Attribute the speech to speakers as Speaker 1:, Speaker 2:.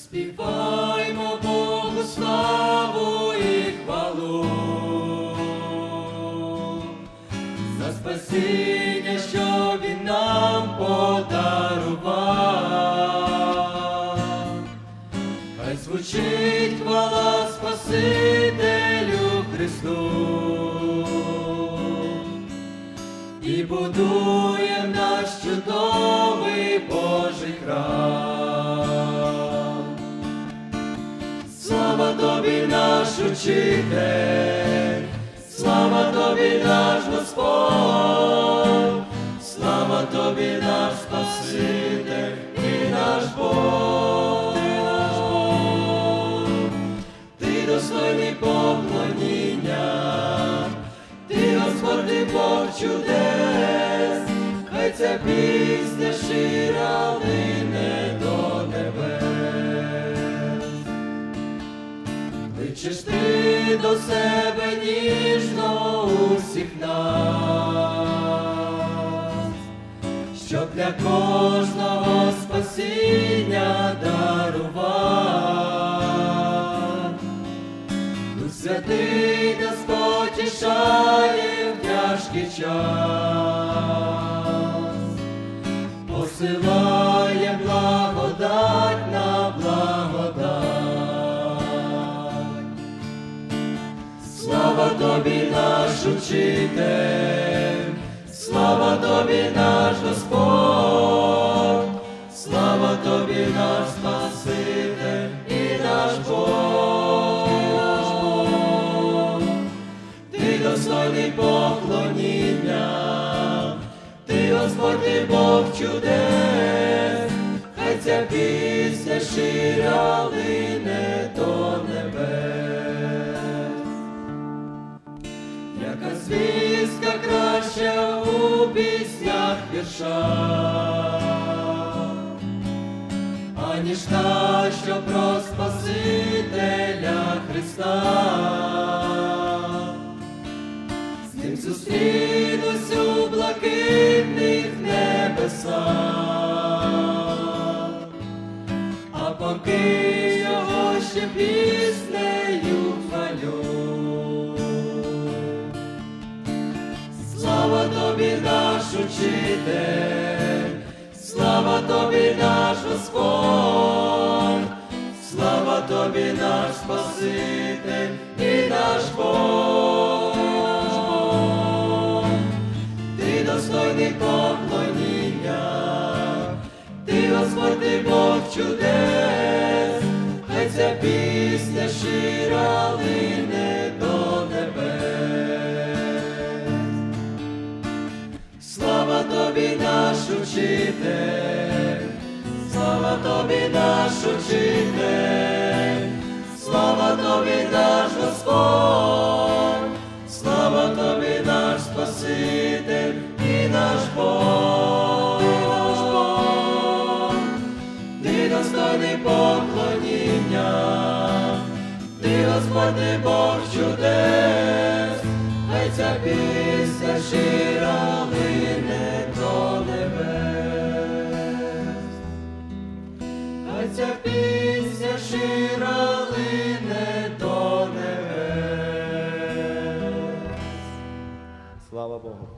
Speaker 1: Заспіваймо Богу славу і хвалу за спасіння, що Він нам подарував. Хай звучить хвала Спасителю Христу учитель, слава тобі, наш Господь, слава тобі, наш Спаситель і наш Бог. Ти достойний поклоніння, ти Господь, ти Бог чудес, хай ця пісня щира лине до небес. Кличеш до себе ніжно усіх нас, щоб для кожного спасіння дарував. Дух святий нас потішає в тяжкий час, посилає тобі, наш учитель, слава тобі, наш Господь, слава тобі, наш Спаситель і наш Бог. Ти достойний поклоніння, ти Господь, Бог чудес, хай ця пісня щира лине до небес. Звістка краща у піснях вірша, аніж та, що про Спасителя Христа. З ним зустрінусь у блакитних небесах, а поки його ще піснею хвалю. Слава тобі, наш учитель, слава тобі, наш Господь, слава тобі, наш Спаситель і наш Бог. Ти достойний поклоніння, ти Господь, ти Бог чудес, тобі, наш учитель, слава тобі, наш учитель, слава тобі, наш Господь, слава тобі, наш Спаситель і наш Бог. Ти достойний поклоніння, ти Господь, ти Бог чудес, хай ця пісня щира щира лине до небес.
Speaker 2: Слава Богу.